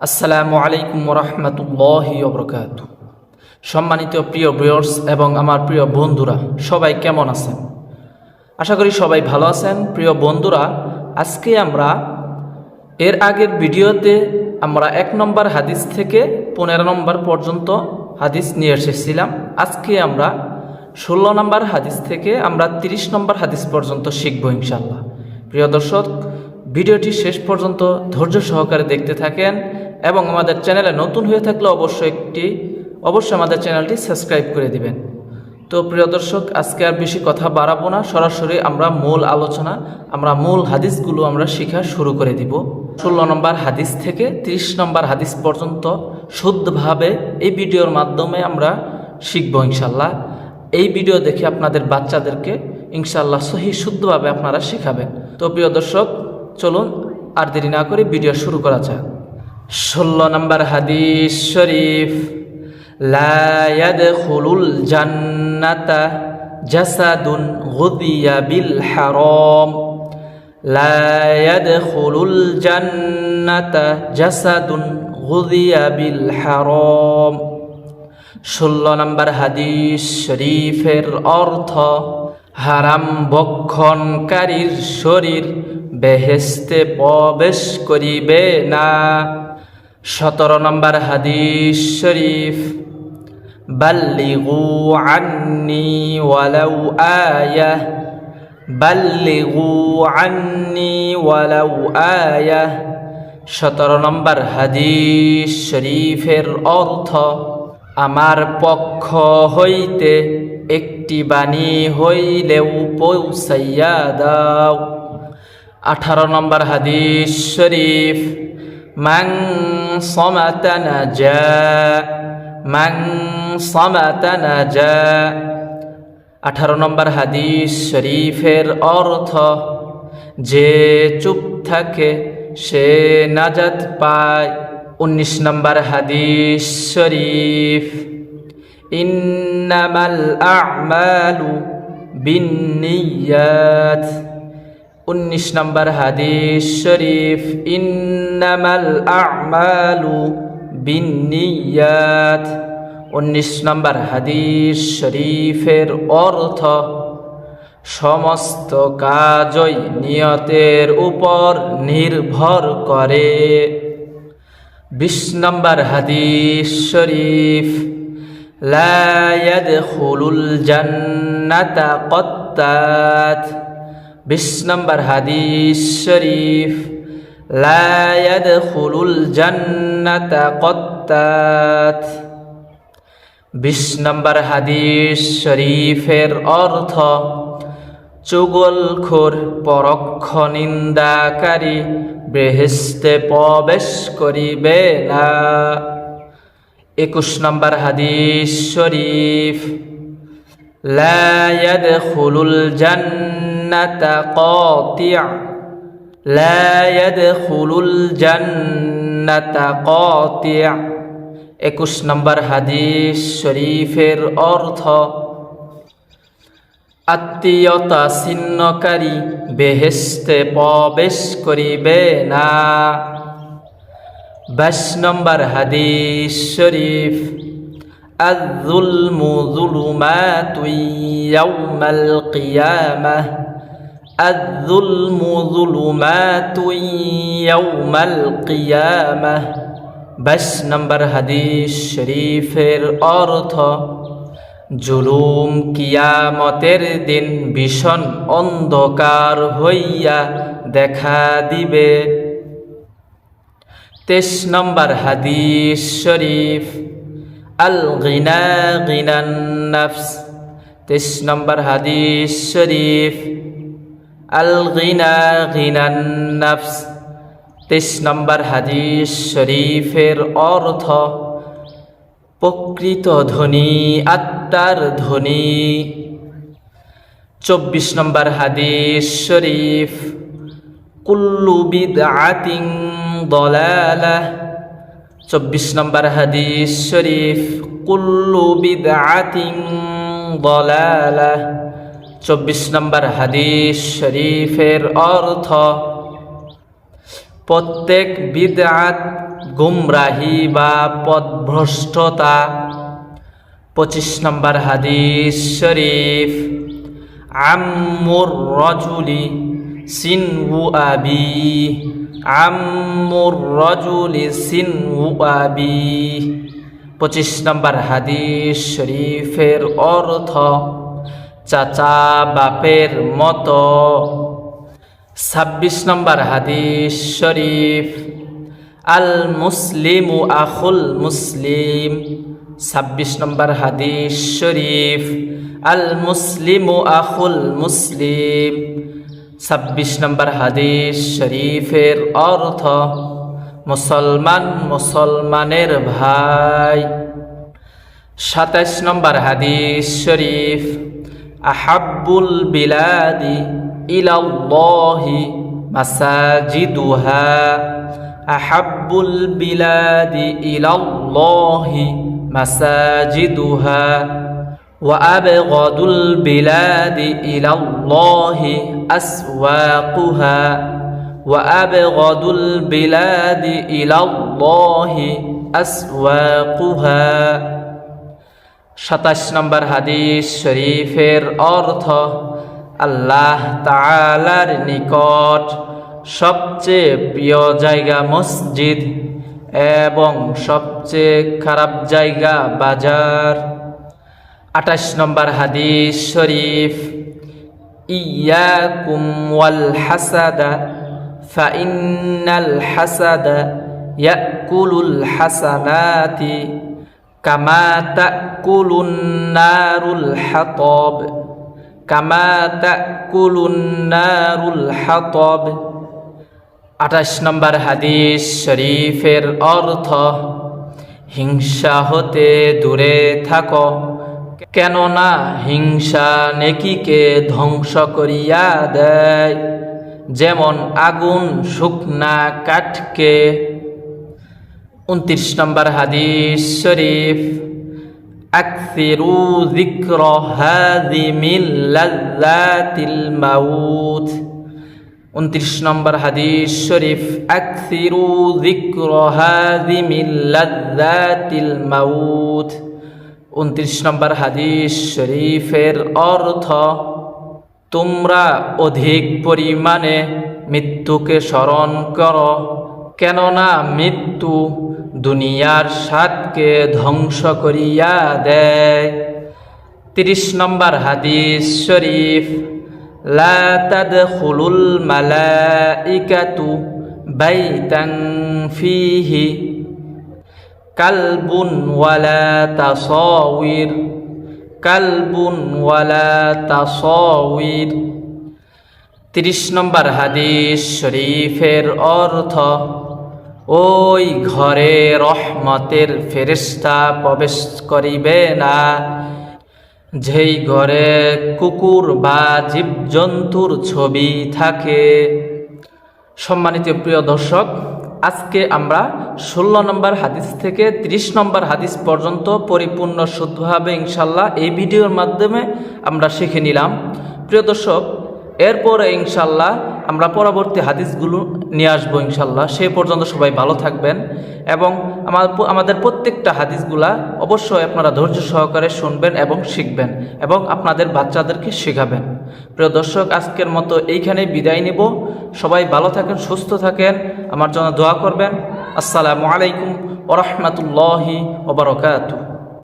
আসসালামু আলাইকুম রহমতুল্লাহ বরকাত সম্মানিত প্রিয় ব্রিয়র্স এবং আমার প্রিয় বন্ধুরা, সবাই কেমন আছেন? আশা করি সবাই ভালো আছেন। প্রিয় বন্ধুরা, আজকে আমরা এর আগের ভিডিওতে আমরা এক নম্বর হাদিস থেকে পনেরো নম্বর পর্যন্ত হাদিস নিয়ে এসেছিলাম। আজকে আমরা ষোলো নম্বর হাদিস থেকে আমরা তিরিশ নম্বর হাদিস পর্যন্ত শিখব ইনশাল্লাহ প্রিয় দর্শক ভিডিওটি শেষ পর্যন্ত ধৈর্য সহকারে দেখতে থাকেন এবং আমাদের চ্যানেলে নতুন হয়ে থাকলে অবশ্যই একটি, অবশ্যই আমাদের চ্যানেলটি সাবস্ক্রাইব করে দিবেন। তো প্রিয় দর্শক, আজকে আর বেশি কথা বাড়াবো না। সরাসরি আমরা মূল আলোচনা, আমরা মূল হাদিসগুলো আমরা শেখা শুরু করে দিব। ষোলো নম্বর হাদিস থেকে ৩০ নম্বর হাদিস পর্যন্ত শুদ্ধভাবে এই ভিডিওর মাধ্যমে আমরা শিখব ইনশাল্লাহ। এই ভিডিও দেখে আপনাদের বাচ্চাদেরকে ইনশাল্লাহ সহি শুদ্ধভাবে আপনারা শেখাবেন। তো প্রিয় দর্শক চলুন, আর দেরি না করে ভিডিও শুরু করা যাক। ষোলো নম্বর হাদিস শরীফ, লা ইয়াদখুলুল জান্নাতা জাসাদুন গুদিয়া বিল বিল ষোলো নম্বর হাদিস শরীফের অর্থ, হারাম বক্ষণকারীর শরীর বেহেস্তে প্রবেশ করিবে না। সতেরো নম্বর হাদিস শরীফ, বাল্লিগু আয়া বাল্লিগু আয়া। সতেরো নম্বর হাদিস শরীফের অর্থ, আমার পক্ষ হইতে একটি বাণী হইলেও পৌঁছাইয়া দাও। আঠারো নম্বর হাদিস শরীফ মাং সমাতানা যা মাং সমাতানা যা আঠারো নম্বর হাদিস শরীফের অর্থ, যে চুপ থাকে, সে নাজাত পায় উনিশ নম্বর হাদিস শরীফ, ইন্নামাল আমালু বিন্নিয়াত উনিশ নম্বর হাদিস শরীফ ইন্নামাল আমালু বিন্নিয়াত উনিশ নম্বর হাদিস শরীফের অর্থ সমস্ত কাজই নিয়তের উপর নির্ভর করে বিশ নম্বর হাদিস শরীফ لا يدخل الجنة قطات বিশ নম্বর হাদিস শরীফ لا يدخل الجنة قطات বিশ নম্বর হাদিস শরীফের অর্থ চুগলখোর পরক্ষ নিন্দাকারী বেহেস্তে প্রবেশ করিবে না একুশ নম্বর হাদিস শরীফ لا يدخل الجنة قاطع لا يدخل الجنة قاطع একুশ নম্বর হাদিস শরীফের অর্থ আত্মীয়তা ছিন্নকারী বেহেস্তে প্রবেশ করিবে না বাইশ নম্বর হাদিস শরীফ الظلم ظلمات يوم القيامة الظلم ظلمات يوم القيامة বাইশ নম্বর হাদিস শরীফের অর্থ জুলুম কিয়ামতের দিন ভীষণ অন্ধকার হইয়া দেখা দিবে তেইশ নম্বর হাদিস শরীফ আল গিনা গিনান নফস তেইশ নম্বর হাদিস শরীফ আল তেইশ নম্বর হাদিস শরীফের অর্থ, প্রকৃত ধ্বনি আত্মার ধ্বনি চব্বিশ নম্বর হাদিস শরীফ, কুল্লু বিদআতিন দলালা। চব্বিশ নম্বর হাদিস শরীফ, কুল্লু বিদআতিন দলালা। চব্বিশ নম্বর হাদিস শরীফের অর্থ, প্রত্যেক বিদআত গুমরাহি বা পদভ্রষ্টতা। পঁচিশ নম্বর হাদিস শরীফ, আম্মুর রজুলি সিনউ আবি, আম্মুর রজুলি সিনউ আবি। পঁচিশ নম্বর হাদিস শরীফের অর্থ চাচা বাপের মতো। ছাব্বিশ নম্বর হাদিস শরীফ আল মুসলিম ও আখুল মুসলিম। ছাব্বিশ নম্বর হাদিস শরীফ আল মুসলিম ও আখুল মুসলিম। ছাব্বিশ নম্বর হাদিস শরীফের অর্থ, মুসলমান মুসলমানের ভাই। সাতাইশ নম্বর হাদিস শরীফ أحب البلاد إلى الله مساجدها. أحب البلاد إلى الله مساجدها. وأبغض البلاد إلى الله أسواقها. وأبغض البلاد إلى الله أسواقها. সাতাশ নম্বর হাদিস শরীফের অর্থ আল্লাহ তালার নিকট সবচেয়ে প্রিয় জায়গা মসজিদ এবং সবচেয়ে খারাপ জায়গা বাজার। আঠাশ নম্বর হাদিস শরীফ ইয়া ওয়াল হাসাদা, ফাইন্নাল হাসাদা ইয়াকুলুল হাসানাতি। কামা তাকুলুন নারুল হাতব, কামা তাকুলুন হাতব। আঠাশ নম্বর হাদিস শরীফের অর্থ, হিংসা হতে দূরে থাকো, কেননা হিংসা নেকিকে ধ্বংস করিয়া দেয়। যেমন আগুন শুকনা কাঠকে উনত্রিশ নম্বর হাদিস শরীফ আকসিরু যিক্র হাযিমিল লাযযাতিল মাউত। উনত্রিশ নম্বর হাদিস শরীফ আকসিরু যিক্র হাযিমিল লাযযাতিল মাউত। উনত্রিশ নম্বর হাদিস শরীফের অর্থ, তোমরা অধিক পরিমাণে মৃত্যুকে স্মরণ করো। কেননা মৃত্যু দুনিয়ার স্বাদকে ধ্বংস করিয়া দেয়। তিরিশ নম্বর হাদিস শরীফ, লা তাদখুলুল মালাইকাতু বাইতান ফিহি কালবুন ওয়ালা তাসাউইর কালবুন ওয়ালা তাসাউইর তিরিশ নম্বর হাদিস শরীফের অর্থ ওই ঘরে রহমতের ফেরিস্তা প্রবেশ করিবে না। যেই ঘরে কুকুর বা জীবজন্তুর ছবি থাকে। সম্মানিত প্রিয় দর্শক, আজকে আমরা ষোলো নম্বর হাদিস থেকে ৩০ নম্বর হাদিস পর্যন্ত পরিপূর্ণ শুদ্ধভাবে ইনশাল্লাহ। এই ভিডিওর মাধ্যমে আমরা শিখে নিলাম। প্রিয় দর্শক, এরপরে ইনশাল্লাহ আমরা পরবর্তী হাদিসগুলো নিয়ে আসব ইনশাল্লাহ। সে পর্যন্ত সবাই ভালো থাকবেন এবং আমার আমাদের প্রত্যেকটা হাদিসগুলা অবশ্যই আপনারা ধৈর্য সহকারে শুনবেন এবং শিখবেন এবং আপনাদের বাচ্চাদেরকে শেখাবেন। প্রিয় দর্শক, আজকের মতো এইখানেই বিদায় নিব। সবাই ভালো থাকেন, সুস্থ থাকেন। আমার জন্য দোয়া করবেন। আসসালামু আলাইকুম ওরহমতুল্লাহি ওবরকাতু